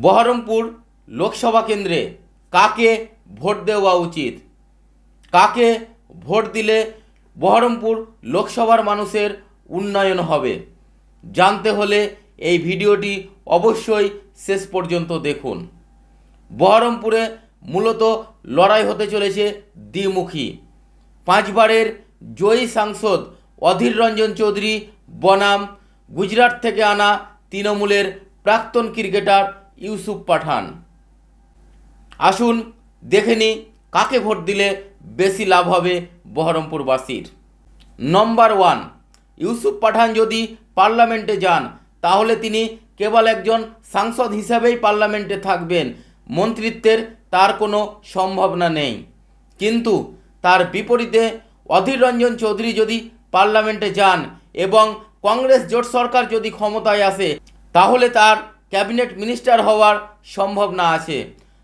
বহরমপুর লোকসভা কেন্দ্রে কাকে ভোট দেওয়া উচিত? কাকে ভোট দিলে বহরমপুর লোকসভার মানুষের উন্নয়ন হবে? জানতে হলে এই ভিডিওটি অবশ্যই শেষ পর্যন্ত দেখুন। বহরমপুরে মূলত লড়াই হতে চলেছে দ্বিমুখী। পাঁচবারের জয়ী সাংসদ অধীর রঞ্জন চৌধুরী বনাম, গুজরাট থেকে আনা তৃণমূলের প্রাক্তন ক্রিকেটার ইউসুফ পাঠান। আসুন দেখে নিই কাকে ভোট দিলে বেশি লাভ হবে বহরমপুরবাসীর। নম্বর ওয়ান ইউসুফ পাঠান যদি পার্লামেন্টে যান, তাহলে তিনি কেবল একজন সাংসদ হিসাবেই পার্লামেন্টে থাকবেন। মন্ত্রিত্বের তার কোনো সম্ভাবনা নেই। কিন্তু তার বিপরীতে অধীর রঞ্জন চৌধুরী যদি পার্লামেন্টে যান এবং কংগ্রেস জোট সরকার যদি ক্ষমতায় আসে, তাহলে তার ক্যাবিনেট মিনিস্টার হওয়ার সম্ভাবনা আছে।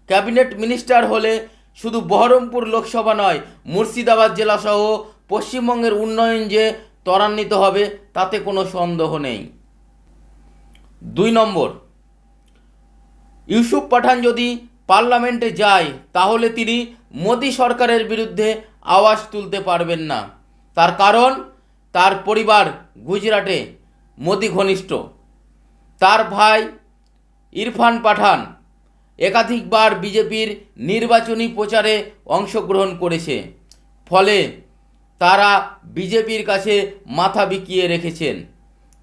ক্যাবিনেট মিনিস্টার হলে শুধু বহরমপুর লোকসভা নয়, মুর্শিদাবাদ জেলাসহ পশ্চিমবঙ্গের উন্নয়ন যে ত্বরান্বিত হবে, তাতে কোনো সন্দেহ নেই। দুই নম্বর, ইউসুফ পাঠান যদি পার্লামেন্টে যায়, তাহলে তিনি মোদী সরকারের বিরুদ্ধে আওয়াজ তুলতে পারবেন না। তার কারণ, তার পরিবার গুজরাটে, মোদি ঘনিষ্ঠ। তার ভাই ইরফান পাঠান একাধিকবার বিজেপির নির্বাচনী প্রচারে অংশগ্রহণ করেছে। ফলে তারা বিজেপির কাছে মাথা বিকিয়ে রেখেছেন।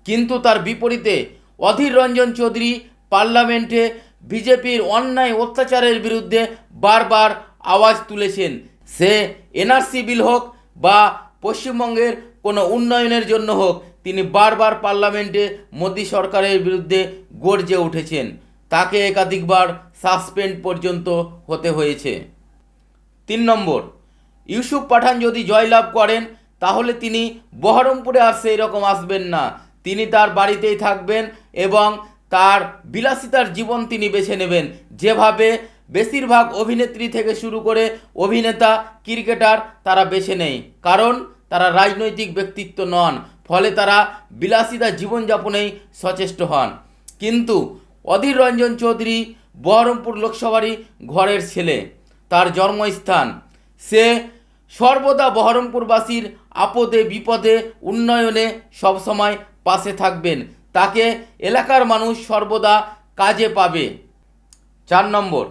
কিন্তু তার বিপরীতে অধীর রঞ্জন চৌধুরী পার্লামেন্টে বিজেপির অন্যায় অত্যাচারের বিরুদ্ধে বারবার আওয়াজ তুলেছেন। সে এনআরসি বিল হোক বা পশ্চিমবঙ্গের কোনো উন্নয়নের জন্য হোক, তিনি বারবার পার্লামেন্টে মোদী সরকারের বিরুদ্ধে গর্জে উঠেছেন। তাকে একাধিকবার সাসপেন্ড পর্যন্ত হতে হয়েছে। তিন নম্বর, ইউসুফ পাঠান যদি জয়লাভ করেন, তাহলে তিনি বহরমপুরে আর সেই রকম আসবেন না। তিনি তার বাড়িতেই থাকবেন এবং তার বিলাসিতার জীবন তিনি বেছে নেবেন। যেভাবে বেশিরভাগ অভিনেত্রী থেকে শুরু করে অভিনেতা, ক্রিকেটার তারা বেছে নেয়। কারণ তারা রাজনৈতিক ব্যক্তিত্ব নন, ফলে তারা বিলাসিতা জীবনযাপনেই সচেষ্ট হন। কিন্তু অধীর রঞ্জন চৌধুরী বহরমপুর লোকসভারই ঘরের ছেলে, তার জন্মস্থান। সে সর্বদা বহরমপুরবাসীর আপদে, বিপদে, উন্নয়নে সবসময় পাশে থাকবেন। তাকে এলাকার মানুষ সর্বদা কাজে পাবে। চার নম্বর,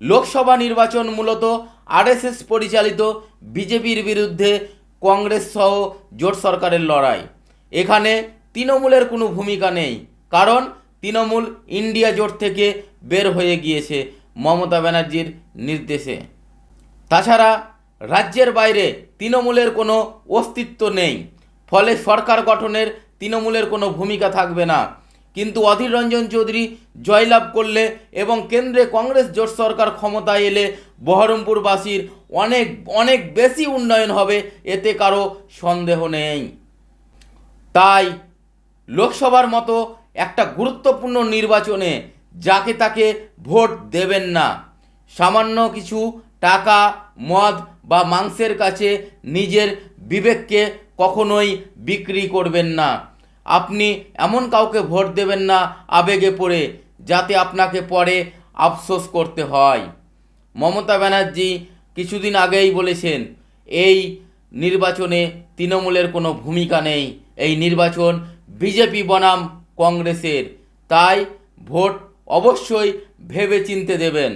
লোকসভা নির্বাচন মূলত আরএসএস পরিচালিত বিজেপির বিরুদ্ধে কংগ্রেস সহ জোট সরকারের লড়াই। এখানে তৃণমূলের কোনো ভূমিকা নেই, কারণ তৃণমূল ইন্ডিয়া জোট থেকে বের হয়ে গিয়েছে মমতা ব্যানার্জির নির্দেশে। তাছাড়া রাজ্যের বাইরে তৃণমূলের কোনো অস্তিত্ব নেই, ফলে সরকার গঠনের তৃণমূলের কোনো ভূমিকা থাকবে না। কিন্তু অধীর রঞ্জন চৌধুরী জয়লাভ করলে এবং কেন্দ্রে কংগ্রেস জোট সরকার ক্ষমতায় এলে বহরমপুরবাসীর অনেক অনেক বেশি উন্নয়ন হবে, এতে কারও সন্দেহ নেই। তাই লোকসভার মতো একটা গুরুত্বপূর্ণ নির্বাচনে যাকে তাকে ভোট দেবেন না, সামান্য কিছু টাকা, মদ বা মাংসের কাছে নিজের বিবেককে কখনোই বিক্রি করবেন না। আপনি এমন কাউকে ভোট দেবেন না আবেগে পড়ে, যাতে আপনাকে পরে আফসোস করতে হয়। মমতা ব্যানার্জি কিছুদিন আগেই বলেছেন, এই নির্বাচনে তৃণমূলের কোনো ভূমিকা নেই। এই নির্বাচন বিজেপি বনাম কংগ্রেসের। তাই ভোট অবশ্যই ভেবে চিনতে দেবেন।